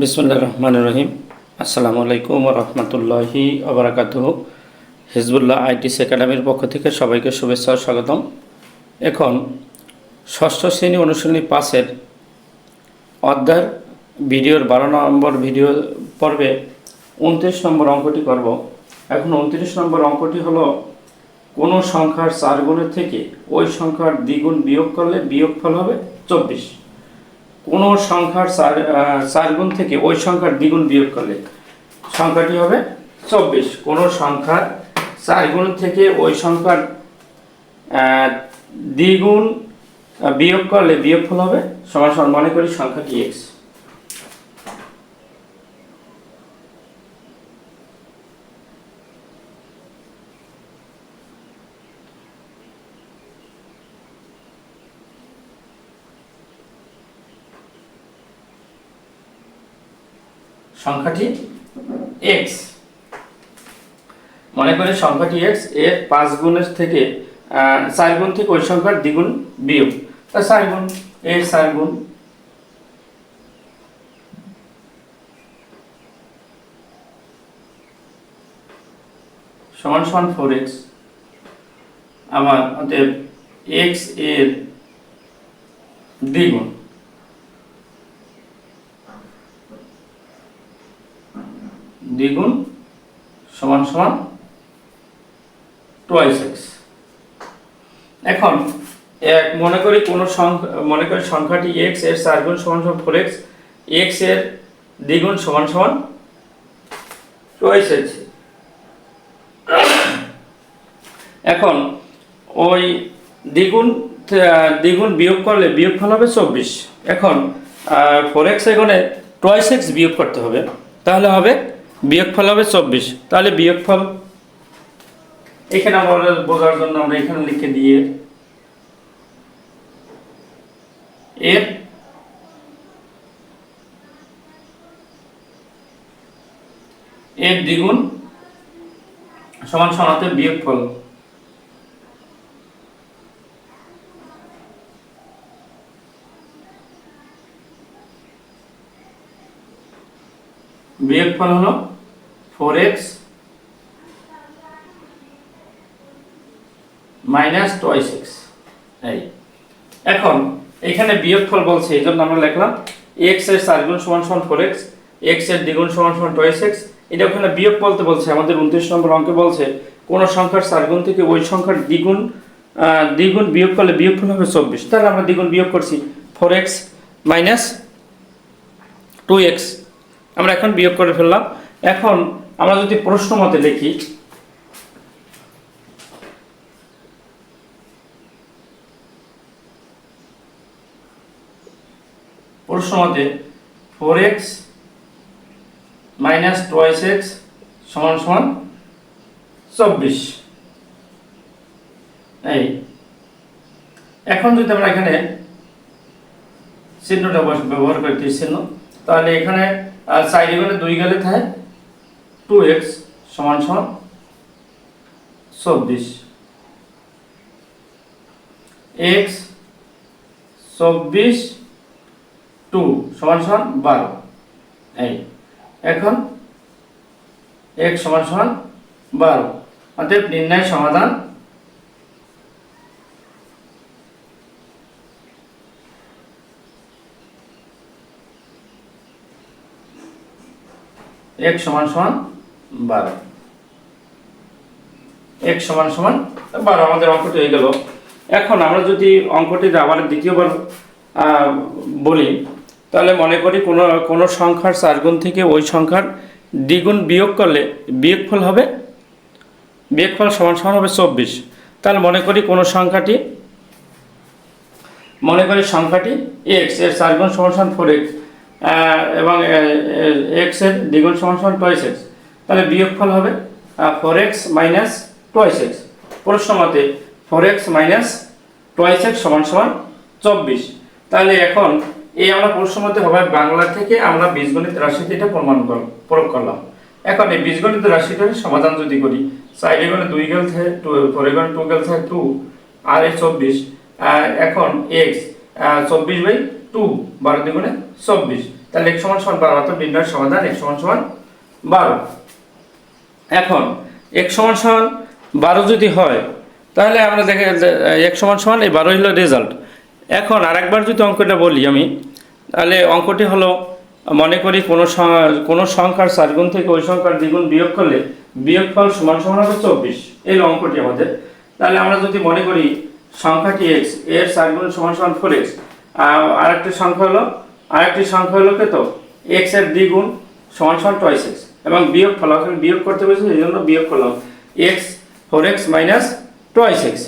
বিসমুল্লাহ রহমান রহিম। আসসালামু আলাইকুম রহমতুল্লাহি আবরাকাত হিজবুল্লাহ আইটিস একাডেমির পক্ষ থেকে সবাইকে শুভেচ্ছা ও স্বাগতম। এখন ষষ্ঠ শ্রেণি অনুশীলনী পাশের অধ্যায়ের ভিডিওর বারো নম্বর ভিডিও পর্বে উনত্রিশ নম্বর অঙ্কটি করব। এখন উনত্রিশ নম্বর অঙ্কটি হলো কোনো সংখ্যার চার গুণের থেকে ওই সংখ্যার দ্বিগুণ বিয়োগ করলে বিয়োগফল হবে চব্বিশ। কোনো সংখ্যার চার গুণ থেকে ওই সংখ্যার দ্বিগুণ বিয়োগ করলে সংখ্যাটি হবে চব্বিশ। কোনো সংখ্যার চার গুণ থেকে ওই সংখ্যার দ্বিগুণ বিয়োগ করলে বিয়োগফল হবে সমান সমান মনে করি সংখ্যাটি এক্স সংখ্যাটি এক্স মনে করি সংখ্যাটি এক্সের পাঁচ গুণের থেকে চার গুণ থেকে ওই সংখ্যার দ্বিগুণ বিয়োগ। চার গুণ, এর চার গুণ। সমান সমান ফোর এক্স অতএব এক্সের দ্বিগুণ। দ্বিগুণ সমান সমান টোয়াইস এক্স এখন, এক, মনে করি কোনো সংখ্যা, মনে করি সংখ্যাটি এক্সের চার গুণ সমান সমান ফোর এক্স এক্সের দ্বিগুণ সমান সমান টোয়াইস এক্স এখন, ওই দ্বিগুণ দ্বিগুণ বিয়োগ করলে বিয়োগফল হবে চব্বিশ। এখন ফোর এক্স এখানে টোয়াইস এক্স বিয়োগ করতে হবে, তাহলে হবে বিয়োগফল হবে চব্বিশ। তাহলে বিয়োগফল এখানে আমরা বোঝার জন্য আমরা এখানে লিখে দিয়ে এর এর দ্বিগুণ সমান সমাতে বিয়োগফল বিয়োগফল হলো four X minus twice X এই। এখন এখানে বিয়োগফল বলছে, এই জন্য আমরা লিখলাম এক্সের চার গুণ সমান সমান ফোর এক্স এক্সের দ্বিগুণ সমান সমান টোয়াইস এক্স এটা ওখানে বিয়োগ বলতে বলছে, আমাদের উনত্রিশ নম্বর অঙ্কে বলছে, কোন সংখ্যার চার গুণ থেকে ওই সংখ্যার দ্বিগুণ দ্বিগুণ বিয়োগ করলে বিয়োগফল হবে চব্বিশ। তাহলে আমরা দ্বিগুণ বিয়োগ করছি four X minus two X আমরা এখন বিয়োগ করে ফেললাম। এখন আমরা যদি প্রশ্ন মতে লিখি, প্রশ্ন মতে four X minus twice X সমান সমান চব্বিশ। এই, এখন যদি আমরা এখানে চিহ্নটা ব্যবহার করি চিহ্ন তাহলে এখানে সাইড এখানে দুই গেলে থাকে টু এক্স সমান সমান চব্বিশ। এক্স চব্বিশ টু সমান সমান বারো। এই, এখন এক সমান সমান বারো। অতএব নির্ণয় সমাধান এক সমান সমান বারো। এক সমান সমান বারো, আমাদের অঙ্কটি হয়ে গেল। এখন আমরা যদি অঙ্কটি আবার দ্বিতীয়বার বলি, তাহলে মনে করি কোনো কোনো সংখ্যার চার গুণ থেকে ওই সংখ্যার দ্বিগুণ বিয়োগ করলে বিয়োগফল হবে, বিয়োগফল সমান সমান হবে চব্বিশ। তাহলে মনে করি কোনো সংখ্যাটি, মনে করি সংখ্যাটি এক্সের চার গুণ সমান সমান ফোর এক্স এবং এক্সের দ্বিগুণ সমান সমান টোয়াইস এক্স তাহলে বিয়োগফল হবে four X minus twice X প্রশ্ন মতে four X minus twice X সমান সমান চব্বিশ। তাহলে এখন এই আমরা প্রশ্ন মতে হবে বাংলা থেকে আমরা বীজগণিত রাশিতে এটা প্রমাণ প্রয়োগ করলাম। এখন এই বীজগণিত রাশিটার সমাধান যদি করি সাইড এগোনে দুই গেল থাকে টু ফোর এগোনে টু গেল থাকে টু আর এই চব্বিশ এখন এক্স চব্বিশ বাই টু বারো দ্বিগুণে চব্বিশ। তাহলে এক সমান সমান বারো, অর্থাৎ নির্ণয় সমাধান এক সমান সমান বারো। এখন এক সমান সমান বারো যদি হয়, তাহলে আমরা দেখে এক সমান সমান এই বারো হলো রেজাল্ট এখন আরেকবার যদি অঙ্কটা বলি আমি, তাহলে অঙ্কটি হলো, মনে করি কোনো কোনো সংখ্যার চারগুণ থেকে ওই সংখ্যার দ্বিগুণ বিয়োগ করলে বিয়োগফল সমান সমান হবে চব্বিশ। এই অঙ্কটি আমাদের। তাহলে আমরা যদি মনে করি সংখ্যাটি এক্সের চারগুণ সমান সমান ফোর এক্স আরেকটি সংখ্যা হলো, আরেকটি সংখ্যা হলো কত? এক্সের দ্বিগুণ সমান সমান টয়েস এক্স এবং বিয়োগ ফল ওখানে বিয়োগ করতে বলেছে, এই জন্য বিয়োগ করলাম। X four X minus twice X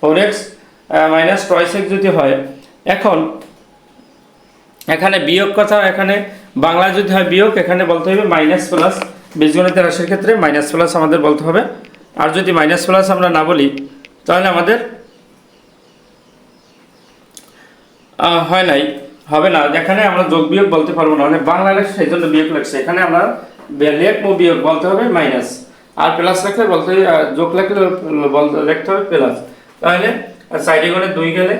four X minus twice X যদি হয়, এখন, এখানে বিয়োগ কথা এখানে বাংলা যদি হয় বিয়োগ, এখানে বলতে হবে মাইনাস প্লাস বীজগণিতের রাশির ক্ষেত্রে মাইনাস প্লাস আমাদের বলতে হবে। আর যদি মাইনাস প্লাস আমরা না বলি, তাহলে আমাদের হয় নাই, হবে না। এখানে আমরা যোগ বিয়োগ বলতে পারব না মানে বাংলা লেখা, সেই জন্য বিয়োগ লাগছে। এখানে আমরা লেখ বিয়োগ বলতে হবে মাইনাস আর প্লাস রাখলে বলতে হবে যোগ লাগলে বলতে লিখতে হবে প্লাস তাহলে সাইডে গুণে দুই গেলে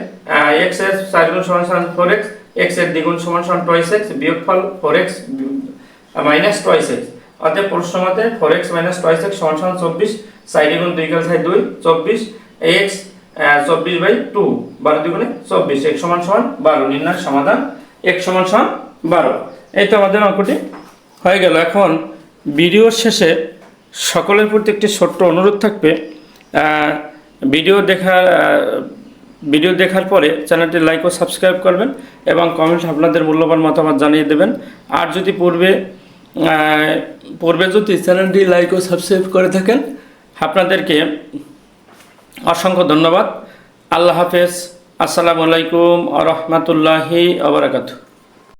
এক্সের সাইড সমান সমান ফোর এক্স এক্সের দ্বিগুণ সমান সমান টয়েস এক্স বিয়োগ ফল four X minus twice X অতএব প্রশ্ন মতে four X minus twice X সমান সমান চব্বিশ সাইডে গুণ দুই গেলে সাইড দুই, চব্বিশ এক্স চব্বিশ বাই টু বারো দুগুণে চব্বিশ এক সমান সমান বারো, নির্ণয় সমাধান এক সমান সমান বারো। এই তো আমাদের অঙ্কটি হয়ে গেল। এখন ভিডিওর শেষে সকলের প্রতি একটি ছোট্ট অনুরোধ থাকবে। ভিডিও দেখার ভিডিও দেখার পরে চ্যানেলটি লাইক ও সাবস্ক্রাইব করবেন এবং কমেন্ট আপনাদের মূল্যবান মতামত জানিয়ে দেবেন। আর যদি পূর্বে পূর্বে যদি চ্যানেলটি লাইক ও সাবস্ক্রাইব করে থাকেন, আপনাদেরকে অসংখ্য ধন্যবাদ। আল্লাহ হাফেজ। আসসালামু আলাইকুম আ রহমতুল্লাহি আবরাকাতু